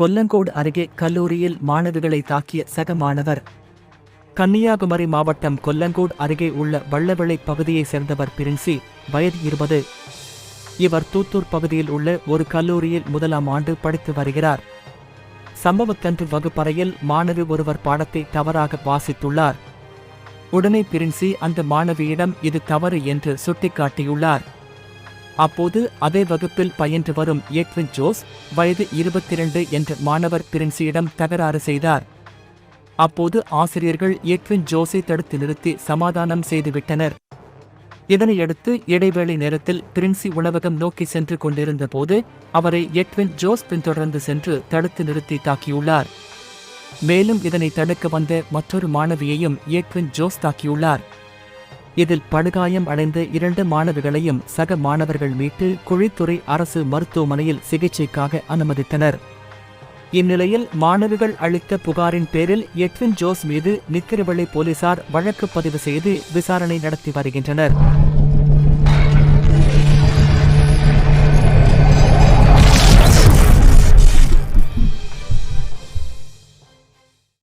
கொல்லங்கோடு அருகே கல்லூரியில் மாணவிகளை தாக்கிய சக மாணவர். கன்னியாகுமரி மாவட்டம் கொல்லங்கோடு அருகே உள்ள வள்ளவிளை பகுதியைச் சேர்ந்தவர் பிரின்சி வயது இருபது. இவர் தூத்தூர் பகுதியில் உள்ள ஒரு கல்லூரியில் முதலாம் ஆண்டு படித்து வருகிறார். சம்பவத்தன்று வகுப்பறையில் மாணவி ஒருவர் பாடத்தை தவறாக வாசித்துள்ளார். உடனே பிரின்சி அந்த மாணவியிடம் இது தவறு என்று சுட்டிக்காட்டியுள்ளார். அப்போது அதே வகுப்பில் பயின்று வரும் ஏக்வின் ஜோஸ் வயது இருபத்தி இரண்டு என்ற மாணவர் பிரின்சியிடம் தகராறு செய்தார். அப்போது ஆசிரியர்கள் ஏக்வின் ஜோஸை தடுத்து நிறுத்தி சமாதானம் செய்துவிட்டனர். இதனையடுத்து இடைவேளை நேரத்தில் பிரின்சி உணவகம் நோக்கி சென்று கொண்டிருந்த போது அவரை எட்வின் ஜோஸ் பின்தொடர்ந்து சென்று தடுத்து நிறுத்தி தாக்கியுள்ளார். மேலும் இதனை தடுக்க வந்த மற்றொரு மாணவியையும் எட்வின் ஜோஸ் தாக்கியுள்ளார். இதில் படுகாயம் அடைந்த இரண்டு மாணவிகளையும் சக மாணவர்கள் மீட்டு குழித்துறை அரசு மருத்துவமனையில் சிகிச்சைக்காக அனுமதித்தனர். இந்நிலையில் மாணவிகள் அளித்த புகாரின் பேரில் எட்வின் ஜோஸ் மீது நித்திரவள்ளி போலீசார் வழக்கு பதிவு செய்து விசாரணை நடத்தி வருகின்றனர்.